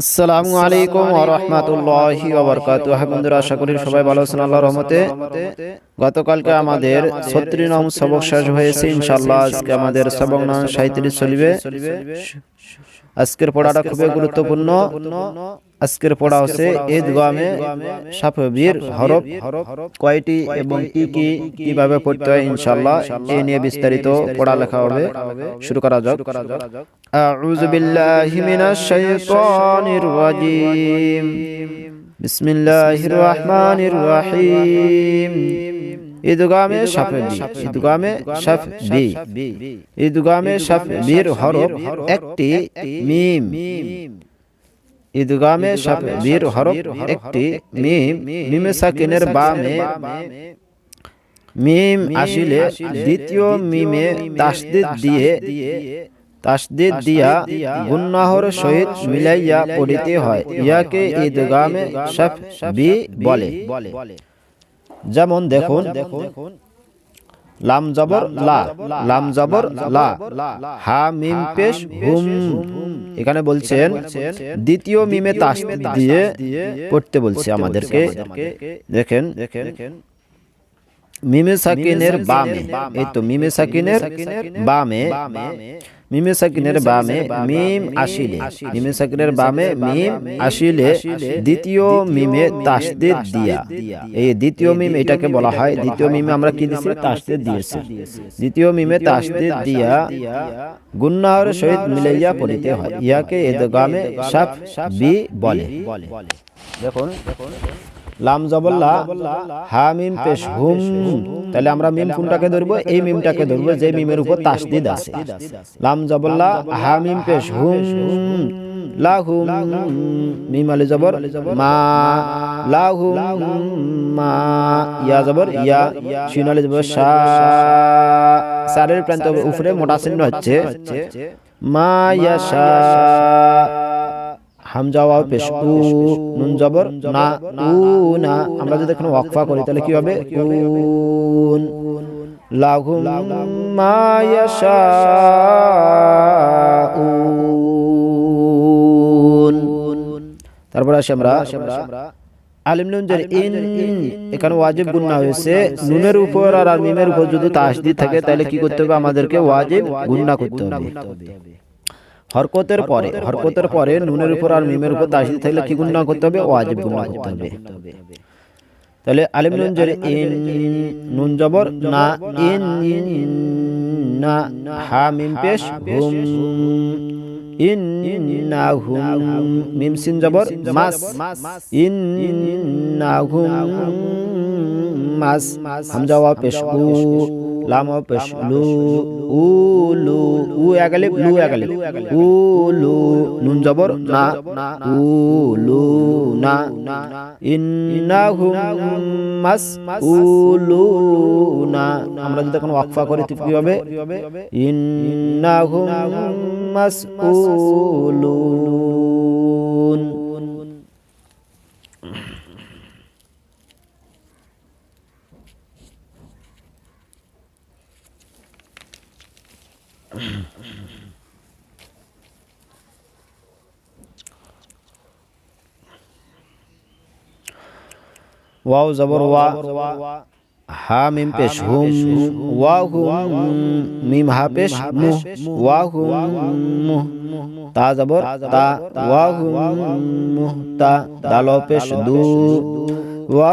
আসসালামু আলাইকুম ওয়া রাহমাতুল্লাহি ওয়া বারাকাতুহু বন্ধুরা আশা করি সবাই ভালো আছেন আল্লাহর রহমতে। গতকালকে আমাদের 36 নং সবক শেষ হয়েছে ইনশাআল্লাহ আজকে আমাদের সবক নং 37 চলবে। আজকের পড়াটা খুবই গুরুত্বপূর্ণ। আজকের পড়া হচ্ছে ঈদগামে সাফবীর হরফ কয়টি এবং কি কি কীভাবে পড়তে হয় ইনশাআল্লাহ। এই নিয়ে বিস্তারিত পড়া লেখা হবে। শুরু করা যাক। أعوذ بالله من الشيطان الرجيم بسم الله الرحمن الرحيم ঈদগামে শাফবি ঈদগামে শাফবি ঈদগামে শাফবির হরফ একটি মিম ঈদগামে শাফবির হরফ একটি মিম মিমে সাকিনের বামে মিম আসিলে দ্বিতীয় মিমে তাসদিদ দিয়ে তাসদিদ দিয়া গুন্নাহর সহিত মিলাইয়া পড়িতে হয়। ইয়াকে ঈদগামে শাফবি বলে। যেমন দেখুন লাম জবর লা। লাম জবর লা। হা মিম পেশ হুম। এখানে বলছেন দ্বিতীয় মিমে তাস দিয়ে পড়তে বলছে আমাদেরকে। দেখেন দেখেন। মিমে সাকিনের বামে। এই তো মিমে সাকিনের বামে। মিমে সাকিনের বামে মিম আসিলে মিমে সাকিনের বামে মিম আসিলে দ্বিতীয় মিমে তাসদিদ দিয়া। এই দ্বিতীয় মিম এটাকে বলা হয় দ্বিতীয় মিমে আমরা কি দিছি তাসদিদ দিয়েছি। দ্বিতীয় মিমে তাসদিদ দিয়া গুন্নাহর সহিত মিলাইয়া পড়িতে হয়। ইয়াকে ইদগামে সাফ বি বলে। দেখুন। দেখুন। লাম জবল্লা হা মিম পেশ হুম। তাহলে আমরা মিম কোনটাকে ধরবো? এই মিমটাকে ধরবো যে মিমের উপর তাসদিদ আছে। লাম জবল্লা হা মিম পেশ হুম। লাহুম মিম আলি জবর মা লাহুম মা ইয়া জবর ইয়া শিন আলি জবর শা সারের প্রান্ত উপরে মোটা চিহ্ন হচ্ছে মা ইয়া ইয়াশা হামজা পেশ উ নুন জবর, না উ না। আমরা যদি এখানে ওয়াকফা করি, তাহলে কি হবে? উন। লাহুম মা ইয়াশাউন। তারপর আসি আমরা। আলিম নুন যে ইন, এখানে ওয়াজিব গুন্না হয়েছে। নুনের উপর আর মিমের উপর যদি তাসদিদ থাকে, তাহলে কি করতে হবে? আমাদেরকে ওয়াজিব গুন্না করতে হবে। হরকতের পরে হরকতের পরে নুনের উপর আর মিমের উপর তাসদিদ থাকলে কি গুণনা করতে হবে? ওয়াজিব গুণনা করতে হবে। তাহলে আলিম নুন জের ইন নুন জবর না ইন না হা মিম পেশ হুম ইন না হুম মিম সিন জবর মাস ইন না হুম মাস হামজা ওয়া পেশ উ লাম পেশ লু উ লু, উ একালিপ লু একালিপ উ, লু, নুন জবর, না, উ, লু, না। ইন্নাহুম মাস লু, না। আমরা যদি এখন ওয়াকফা করি কি হবে? ইন্নাহুম মাস, উ ওয়াও জবর ওয়া হা মিম পেশ হুম ওয়া হুম মিম হা পেশ মু ওয়া হুম মু তা জবর তা ওয়া হুম মু তা দাল পেশ দু ওয়া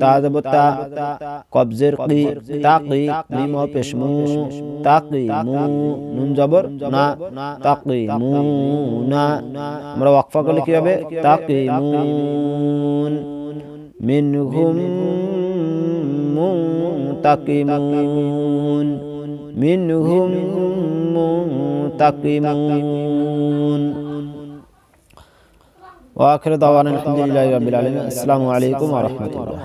তাজবতা কবজের কি তাকি মিম ও পেশমু তাকি মু নুন জবর না তাকি মু না আমরা ওয়াকফা করলে কি হবে তাকে তাকি মুন মিনহুম মুতাকিমুন মিনহুম মুতাকিমুন ওয়া দাওয়ান দাওয়ানা আলহামদুলিল্লাহি রাব্বিল আলামিন। আসসালামু আলাইকুম ওয়া রাহমাতুল্লাহ।